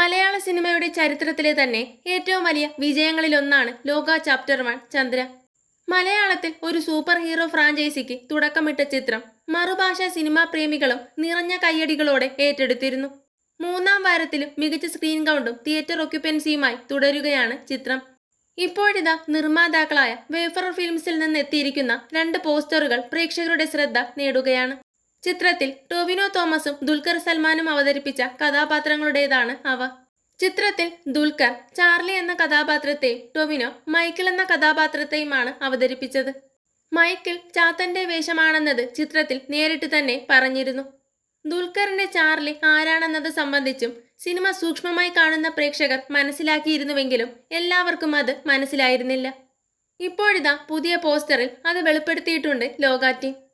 മലയാള സിനിമയുടെ ചരിത്രത്തിലെ തന്നെ ഏറ്റവും വലിയ വിജയങ്ങളിലൊന്നാണ് ലോക ചാപ്റ്റർ വൺ ചന്ദ്ര. മലയാളത്തിൽ ഒരു സൂപ്പർ ഹീറോ ഫ്രാഞ്ചൈസിക്ക് തുടക്കമിട്ട ചിത്രം മറുഭാഷ സിനിമാ പ്രേമികളും നിറഞ്ഞ കയ്യടികളോടെ ഏറ്റെടുത്തിരുന്നു. മൂന്നാം വാരത്തിലും മികച്ച സ്ക്രീൻ കൗണ്ടും തിയേറ്റർ ഒക്യുപ്പൻസിയുമായി തുടരുകയാണ് ചിത്രം. ഇപ്പോഴിതാ നിർമ്മാതാക്കളായ വേഫർ ഫിലിംസിൽ നിന്ന് എത്തിയിരിക്കുന്ന രണ്ട് പോസ്റ്ററുകൾ പ്രേക്ഷകരുടെ ശ്രദ്ധ നേടുകയാണ്. ചിത്രത്തിൽ ടൊവിനോ തോമസും ദുൽഖർ സൽമാനും അവതരിപ്പിച്ച കഥാപാത്രങ്ങളുടേതാണ് അവ. ചിത്രത്തിൽ ദുൽഖർ ചാർലി എന്ന കഥാപാത്രത്തെയും ടൊവിനോ മൈക്കിൾ എന്ന കഥാപാത്രത്തെയുമാണ് അവതരിപ്പിച്ചത്. മൈക്കിൾ ചാത്തന്റെ വേഷമാണെന്നത് ചിത്രത്തിൽ നേരിട്ട് തന്നെ പറഞ്ഞിരുന്നു. ദുൽഖറിന്റെ ചാർലി ആരാണെന്നത് സംബന്ധിച്ചും സിനിമ സൂക്ഷ്മമായി കാണുന്ന പ്രേക്ഷകർ മനസ്സിലാക്കിയിരുന്നുവെങ്കിലും എല്ലാവർക്കും അത് മനസ്സിലായിരുന്നില്ല. ഇപ്പോഴിതാ പുതിയ പോസ്റ്ററിൽ അത് വെളിപ്പെടുത്തിയിട്ടുണ്ട് ലോക ടീം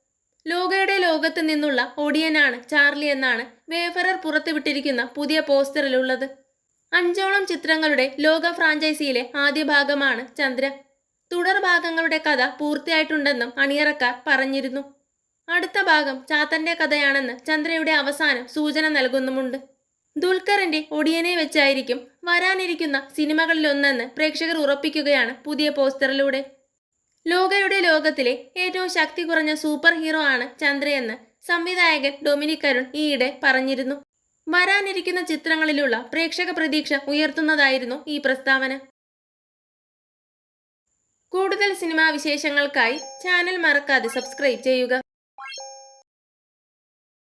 ലോകയുടെ ലോകത്ത് നിന്നുള്ള ഒടിയനാണ് ചാർലി എന്നാണ് വേഫറർ പുറത്തുവിട്ടിരിക്കുന്ന പുതിയ പോസ്റ്ററിലുള്ളത്. അഞ്ചോളം ചിത്രങ്ങളുടെ ലോക ഫ്രാഞ്ചൈസിയിലെ ആദ്യ ഭാഗമാണ് ചന്ദ്ര. തുടർ ഭാഗങ്ങളുടെ കഥ പൂർത്തിയായിട്ടുണ്ടെന്നും അണിയറക്കാർ പറഞ്ഞിരുന്നു. അടുത്ത ഭാഗം ചാത്തന്റെ കഥയാണെന്ന് ചന്ദ്രയുടെ അവസാനം സൂചന നൽകുന്നുമുണ്ട്. ദുൽഖറിന്റെ ഒടിയനെ വെച്ചായിരിക്കും വരാനിരിക്കുന്ന സിനിമകളിലൊന്നെന്ന് പ്രേക്ഷകർ ഉറപ്പിക്കുകയാണ് പുതിയ പോസ്റ്ററിലൂടെ. ലോകയുടെ ലോകത്തിലെ ഏറ്റവും ശക്തി കുറഞ്ഞ സൂപ്പർ ഹീറോ ആണ് ചന്ദ്രയെന്ന് സംവിധായകൻ ഡൊമിനിക് അരുൺ ഈയിടെ പറഞ്ഞിരുന്നു. വരാനിരിക്കുന്ന ചിത്രങ്ങളിലുള്ള പ്രേക്ഷക പ്രതീക്ഷ ഉയർത്തുന്നതായിരുന്നു ഈ പ്രസ്താവന. കൂടുതൽ സിനിമാ വിശേഷങ്ങൾക്കായി ചാനൽ മറക്കാതെ സബ്സ്ക്രൈബ് ചെയ്യുക.